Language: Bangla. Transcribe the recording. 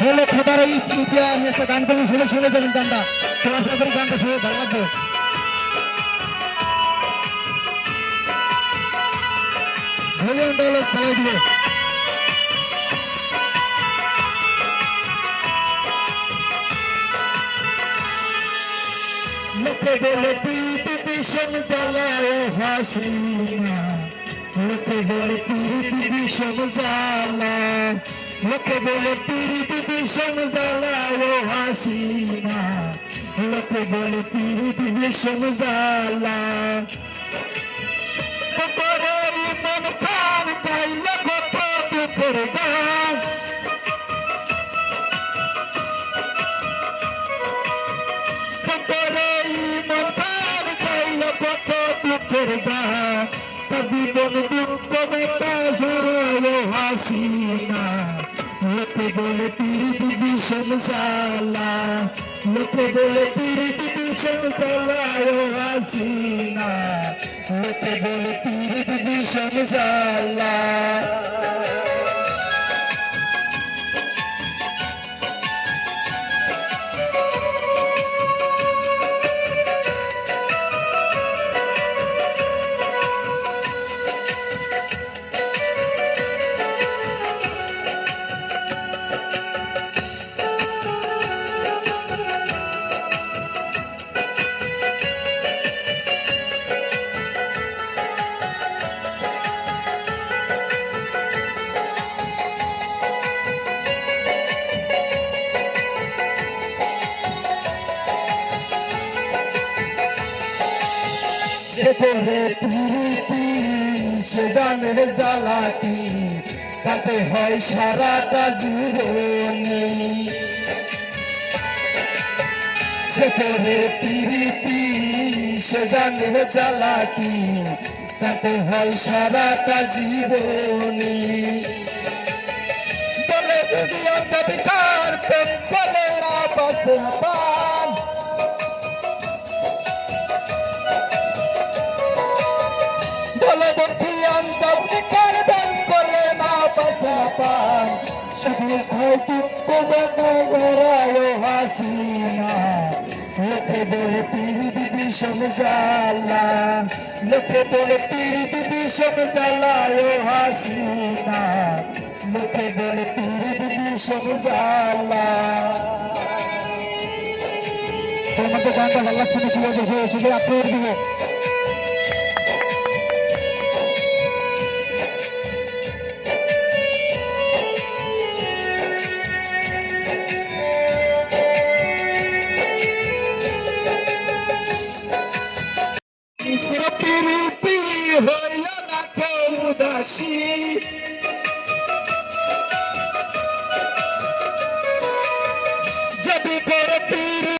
হলো খোদার এই স্মৃতি আমি একটা গান করব শুনে শুনে যাবেন গানটা। তোমার সাথে গানটা শুনে ভালো লাগবে। ভলিউমটা হলো পালাই দিবে। লোকে বলে প্রীতি বিষম জ্বালায় হাসিনা লোকে বলে প্রীতি বিষম জ্বালা লোকে বলে প্রীতি বিষম জ্বালায় হাসিনা। লোকে বলে প্রীতি বিষম জ্বালা করে মন খান পাইলে কত বিষম সালা লোকে বলে পীড়িত বিষম সালা ও হাসিনা। লোকে বলে পীড়িত বিষম সালা করে প্রীতি সে জানের জ্বালাতি তাতে হয় সারাটা জীবনে সে করে প্রীতি সে জানের জ্বালাতি তাতে হয় সারাটা জীবনে বলে যদি অত্যাধিকার প্রেম বলে না বাসা লোকে বলে পীড়িত বিষম জ্বালা। লোকে বলে পীড়িত বিষম জ্বালা ও হাসিনা। লোকে বলে পীড়িত বিষম জ্বালা। তোমাদের গানটা ভালো লাগছে না কীভাবে হয়েছে যে আপনার দিকে প্রীতি হইয়া না উদাসী